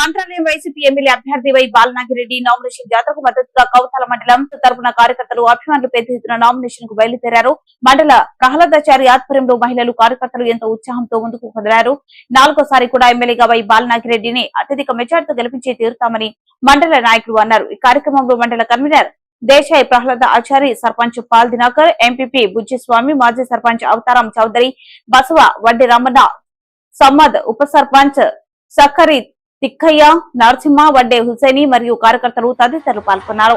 Mantralayam YCP MLA అభ్యర్థి Y Balanagireddy nomination జాతరకు మద్దతుగా కౌతాల మండలం తరపున కార్యకర్తలు అభిమానులు పెద్ద ఎత్తున నామినేషన్కు బయలుదేరారు. మండల ప్రహ్లాదాచారి ఆధ్వర్యంలో మహిళలు కార్యకర్తలు ఎంతో ఉత్సాహంతో ముందుకు కదిలారు. నాలుగోసారి కూడా ఎమ్మెల్యేగా వై బాలనాగిరెడ్డిని అత్యధిక మెజార్టీతో గెలిపించి తీరుతామని మండల నాయకులు అన్నారు. ఈ కార్యక్రమంలో మండల convener Desai Prahlada Achari sarpanch Paul Dinakar MPP బుజ్జిస్వామి మాజీ సర్పంచ్ అవతారం చౌదరి బసవ వడ్డి రమణ సమ్మద్ ఉప సర్పంచ్ సక్కరి తిక్కయ్య నరసింహ వడ్డే హుసేని మరియు కార్యకర్తలు తదితరులు పాల్గొన్నారు.